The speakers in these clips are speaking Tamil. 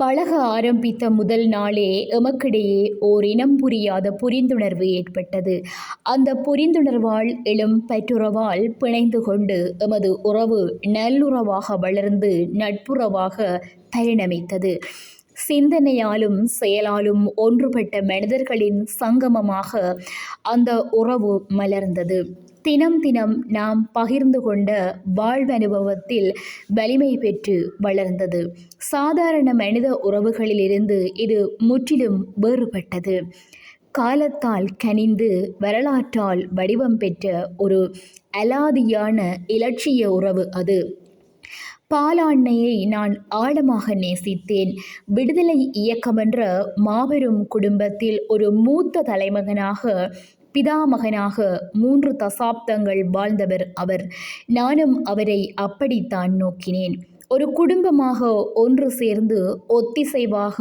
பழக ஆரம்பித்த முதல் நாளே எமக்கிடையே ஓர் இனம் புரியாத புரிந்துணர்வு ஏற்பட்டது. அந்த புரிந்துணர்வால் எழும் பற்றுறவால் பிணைந்து கொண்டு எமது உறவு நல்லுறவாக வளர்ந்து நட்புறவாக பரிணமித்தது. சிந்தனையாலும் செயலாலும் ஒன்றுபட்ட மனிதர்களின் சங்கமமாக அந்த உறவு மலர்ந்தது. தினம் தினம் நாம் பகிர்ந்து கொண்ட வாழ்வனுபவத்தில் வலிமை பெற்று வளர்ந்தது. சாதாரண மனித உறவுகளிலிருந்து இது முற்றிலும் வேறுபட்டது. காலத்தால் கனிந்து வரலாற்றால் வடிவம் பெற்ற ஒரு அலாதியான இலட்சிய உறவு அது. பாலாண்மையை நான் ஆழமாக நேசித்தேன். விடுதலை இயக்கமென்ற மாபெரும் குடும்பத்தில் ஒரு மூத்த தலைமகனாக பிதாமகனாக மூன்று தசாப்தங்கள் வாழ்ந்தவர் அவர். நானும் அவரை அப்படித்தான் நோக்கினேன். ஒரு குடும்பமாக ஒன்று சேர்ந்து ஒத்திசைவாக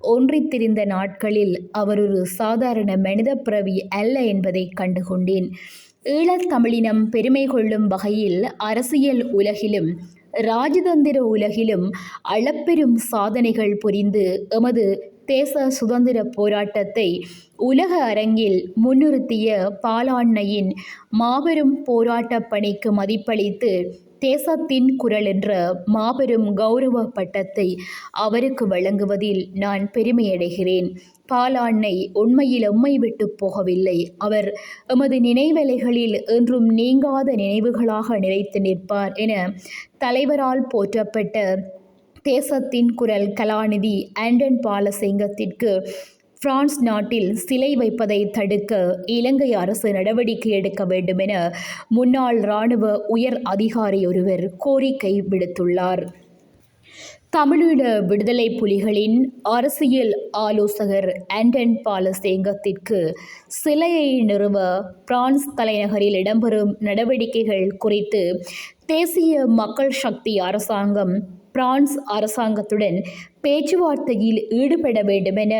ஒன்றித்திருந்த நாட்களில் அவர் ஒரு சாதாரண மனித பிறவி அல்ல என்பதை கண்டுகொண்டேன். ஈழத்தமிழினம் பெருமை கொள்ளும் வகையில் அரசியல் உலகிலும் ராஜதந்திர உலகிலும் அளப்பெரும் சாதனைகள் புரிந்து எமது தேச சுதந்திர போராட்டத்தை உலக அரங்கில் முன்னிறுத்திய பாலாண்மையின் மாபெரும் போராட்டப் பணிக்கு மதிப்பளித்து தேசத்தின் குரல் என்ற மாபெரும் கௌரவ பட்டத்தை அவருக்கு வழங்குவதில் நான் பெருமையடைகிறேன். பாலாண்ணை உண்மையில் எம்மை விட்டு போகவில்லை. அவர் எமது நினைவலைகளில் என்றும் நீங்காத நினைவுகளாக நிலைத்து நிற்பார் என தலைவரால் போற்றப்பட்ட தேசத்தின் குரல் கலாநிதி ஆண்டன் பாலசிங்கத்திற்கு பிரான்ஸ் நாட்டில் சிலை வைப்பதை தடுக்க இலங்கை அரசு நடவடிக்கை எடுக்க வேண்டும் என முன்னாள் இராணுவ உயர் அதிகாரி ஒருவர் கோரிக்கை விடுத்துள்ளார். தமிழீழ விடுதலை புலிகளின் அரசியல் ஆலோசகர் ஆண்டன் பாலசேங்கத்திற்கு சிலையை நிறுவ பிரான்ஸ் தலைநகரில் இடம்பெறும் நடவடிக்கைகள் குறித்து தேசிய மக்கள் சக்தி அரசாங்கம் பிரான்ஸ் அரசாங்கத்துடன் பேச்சுவார்த்தையில் ஈடுபட வேண்டுமென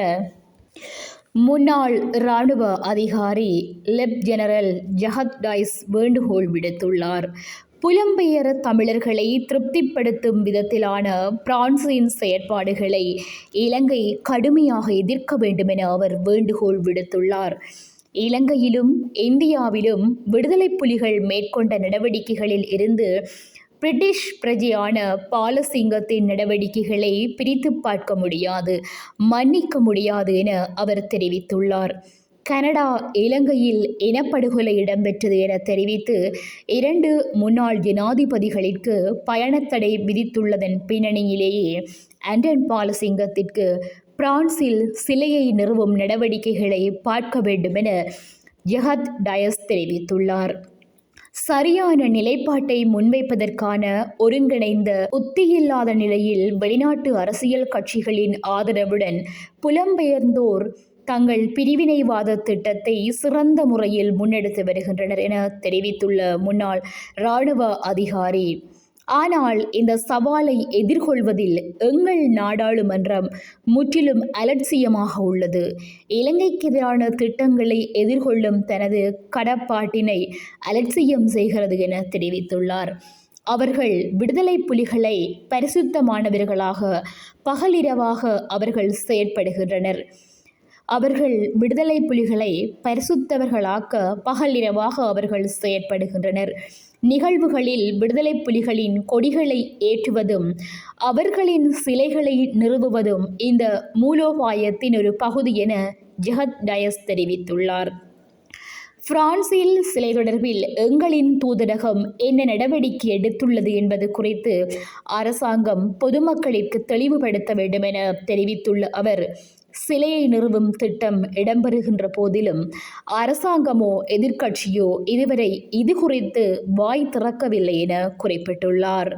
முன்னாள் இராணுவ அதிகாரி லெப் ஜெனரல் ஜஹத் டைஸ் வேண்டுகோள் விடுத்துள்ளார். புலம்பெயர் தமிழர்களை திருப்திப்படுத்தும் விதத்திலான பிரான்சின் செயற்பாடுகளை இலங்கை கடுமையாக எதிர்க்க வேண்டுமென அவர் வேண்டுகோள் விடுத்துள்ளார். இலங்கையிலும் இந்தியாவிலும் விடுதலை புலிகள் மேற்கொண்ட நடவடிக்கைகளில் இருந்து பிரிட்டிஷ் பிரஜையான பாலசிங்கத்தின் நடவடிக்கைகளை பிரித்து பார்க்க முடியாது மன்னிக்க முடியாது என அவர் தெரிவித்துள்ளார். கனடா இலங்கையில் இனப்படுகொலை இடம்பெற்றது என தெரிவித்து இரண்டு முன்னாள் ஜனாதிபதிகளிற்கு பயணத்தடை விதித்துள்ளதன் பின்னணியிலேயே ஆண்டன் பாலசிங்கத்திற்கு பிரான்சில் சிலையை நிறுவும் நடவடிக்கைகளை பார்க்க வேண்டுமென ஜஹத் டயஸ் தெரிவித்துள்ளார். சரியான நிலைப்பாட்டை முன்வைப்பதற்கான ஒருங்கிணைந்த உத்தியில்லாத நிலையில் வெளிநாட்டு அரசியல் கட்சிகளின் ஆதரவுடன் புலம்பெயர்ந்தோர் தங்கள் பிரிவினைவாத திட்டத்தை சிறந்த முறையில் முன்னெடுத்து வருகின்றனர் என தெரிவித்துள்ள முன்னாள் இராணுவ அதிகாரி. ஆனால் இந்த சவாலை எதிர்கொள்வதில் எங்கள் நாடாளுமன்றம் முற்றிலும் அலட்சியமாக உள்ளது. இலங்கைக்கு எதிரான திட்டங்களை எதிர்கொள்ளும் தனது கடப்பாட்டினை அலட்சியம் செய்கிறது என தெரிவித்துள்ளார். அவர்கள் விடுதலை புலிகளை பரிசுத்தமானவர்களாக பகலிரவாக அவர்கள் செயற்படுகின்றனர். அவர்கள் விடுதலை புலிகளை பரிசுத்தவர்களாக்க பகலிரவாக அவர்கள் செயற்படுகின்றனர். நிகழ்வுகளில் விடுதலை புலிகளின் கொடிகளை ஏற்றுவதும் அவர்களின் சிலைகளை நிறுவுவதும் இந்த மூலோபாயத்தின் ஒரு பகுதி என ஜெகத் டயஸ் தெரிவித்துள்ளார். பிரான்சில் சிலை தொடர்பில் எங்களின் தூதரகம் என்ன நடவடிக்கை எடுத்துள்ளது என்பது குறித்து அரசாங்கம் பொதுமக்களிற்கு தெளிவுபடுத்த வேண்டும் என தெரிவித்துள்ள அவர் சிலையை நிறுவும் திட்டம் இடம்பெறுகின்ற போதிலும் அரசாங்கமோ எதிர்க்கட்சியோ இதுவரை இது குறித்து வாய் திறக்கவில்லை என குறிப்பிட்டுள்ளார்.